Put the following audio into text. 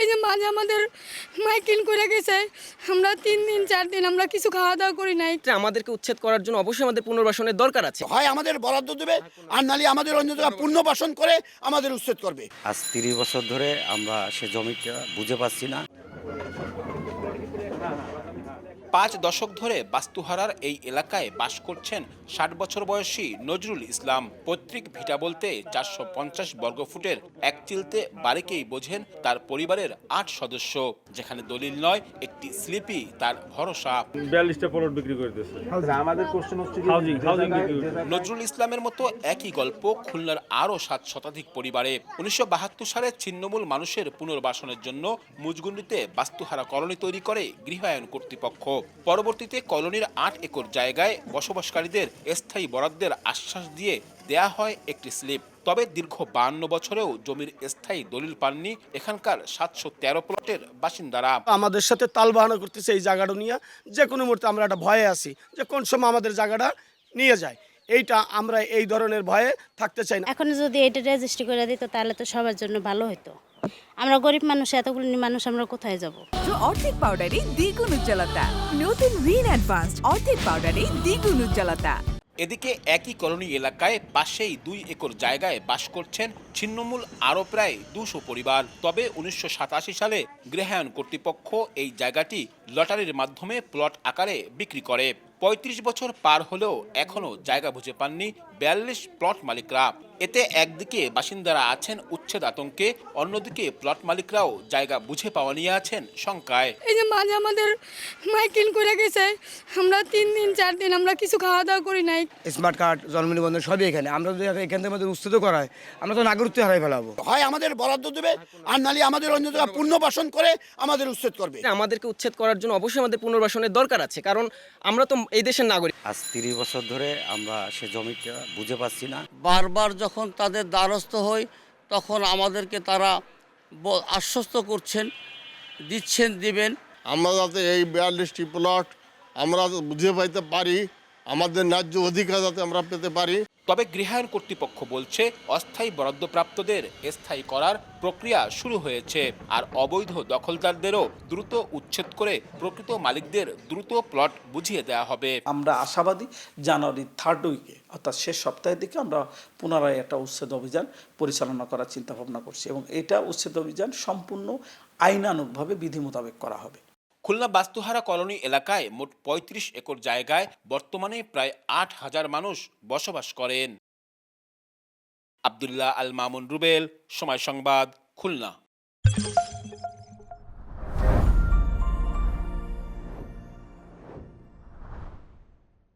এই যে মাঝে আমাদের মাইকিং করে গেছে আমরা তিন দিন চার দিন আমরা কিছু খাওয়া দাওয়া করি নাই। আমাদেরকে উচ্ছেদ করার জন্য অবশ্যই আমাদের পুনর্বাসনের দরকার আছে। হয় আমাদের বরাদ্দ দেবে আর নালি আমাদের অন্য জায়গায় পুনর্বাসন করে আমাদের উচ্ছেদ করবে। আজ তিরিশ বছর ধরে আমরা সে জমিটা বুঝে পাচ্ছি না। পাঁচ দশক ধরে বাস্তুহারার এই এলাকায় বাস করছেন ষাট বছর বয়সী নজরুল ইসলাম। পৈতৃক ভিটা বলতে চারশো পঞ্চাশ বর্গফুটের এক চিলতে বাড়িকেই বোঝেন তার পরিবারের আট সদস্য যেখানে দলিল নয় একটি স্লিপি তার ভরসা। বিয়াল্লিশটা প্লট বিক্রি করে আমাদের কোশ্চেন হচ্ছে নজরুল ইসলামের মতো একই গল্প খুলনার আরও সাত শতাধিক পরিবারে। উনিশশো বাহাত্তর সালে ছিন্নমূল মানুষের পুনর্বাসনের জন্য মুজগুন্ডিতে বাস্তুহারা কলোনি তৈরি করে গৃহায়ন কর্তৃপক্ষ। পরবর্তীতে কলোনির আট একর জায়গায় বসবাসকারীদের স্থায়ী বরাদ্দের আশ্বাস দিয়ে দেয়া হয় একটি স্লিপ। তবে দীর্ঘ বান্ন বছরেও জমির স্থায়ী দলিল পাননি এখানকার সাতশো তেরো প্লটের বাসিন্দারা। আমাদের সাথে তাল বাহানা করতেছে এই জায়গাটা নিয়ে। যে কোনো মুহূর্তে আমরা একটা ভয়ে আছি যে কোন সময় আমাদের জায়গাটা নিয়ে যায়। এইটা আমরা এই ধরনের ভয়ে থাকতে চাই না। এখন যদি এটা রেজিস্ট্রি করে দিত তাহলে তো সবার জন্য ভালো হতো আমরা গরিব মানুষ এতগুলো মানুষ আমরা কোথায় যাব? অর্ধেক পাউডারে দ্বিগুণ উজ্জ্বলতা। নতুন রিন অ্যাডভান্স অর্ধেক পাউডারে দ্বিগুণ উজ্জ্বলতা। এদিকে একই কলোনি এলাকায় পাশেই দুই একর জায়গায় বাস করছেন ছিন্নমূল আরও প্রায় দুশো পরিবার। তবে উনিশশো সাতাশি সালে গৃহায়ন কর্তৃপক্ষ এই জায়গাটি লটারির মাধ্যমে প্লট আকারে বিক্রি করে। পঁয়ত্রিশ বছর পার হলেও এখনও জায়গা বুঝে পাননি বিয়াল্লিশ প্লট মালিকরা। এতে একদিকে বাসিন্দারা আছেন উচ্ছেদ আতঙ্কে অন্যদিকে প্লট মালিকরাও জায়গা বুঝে পাওয়া নিয়ে আছেন শঙ্কায়। এই যে মাঝে আমাদের মাইকিং করে গেছে আমরা তিন দিন চার দিন আমরা কিছু খাওয়া দাওয়া করি নাই। স্মার্ট কার্ড জন্ম নিবন্ধন সবই এখানে। আমরা যদি এখান থেকে আমাদের উচ্ছেদ করা হয় আমরা তো নাগরিকত্ব হারাই ফেলাবো। হয় আমাদের বরাদ্দ দেবে আর নালি আমাদের অন্য জায়গায় পুনর্বাসন করে আমাদের উচ্ছেদ করবে। আমাদেরকে উচ্ছেদ করার জন্য অবশ্যই আমাদের পুনর্বাসনের দরকার আছে কারণ আমরা তো এই দেশের নাগরিক। আজ তিরিশ বছর ধরে আমরা সে জমিটা বুঝে পাচ্ছি না। বারবার যখন তাদের দ্বারস্থ হই, তখন আমাদেরকে তারা আশ্বস্ত করছেন, দিচ্ছেন, দিবেন। আমরা যাতে এই বিয়াল্লিশটি প্লট আমরা বুঝে পাইতে পারি, আমাদের ন্যায্য অধিকার যাতে আমরা পেতে পারি। তবে গৃহায়ণ কর্তৃপক্ষ বলছে, অস্থায়ী বরাদ্দপ্রাপ্তদের স্থায়ী করার প্রক্রিয়া শুরু হয়েছে আর অবৈধ দখলদারদেরও দ্রুত উচ্ছেদ করে প্রকৃত মালিকদের দ্রুত প্লট বুঝিয়ে দেওয়া হবে। আমরা আশাবাদী জানুয়ারি থার্ড উইকে অর্থাৎ শেষ সপ্তাহের দিকে আমরা পুনরায় একটা উচ্ছেদ অভিযান পরিচালনা করার চিন্তা ভাবনা করছি এবং এটা উচ্ছেদ অভিযান সম্পূর্ণ আইনানুগভাবে বিধি মোতাবেক করা হবে। খুলনা বাস্তুহারা কলোনি এলাকায় মোট পঁয়ত্রিশ একর জায়গায় বর্তমানে প্রায় আট হাজার মানুষ বসবাস করেন। আবদুল্লাহ আল মামুন রুবেল, সময় সংবাদ, খুলনা।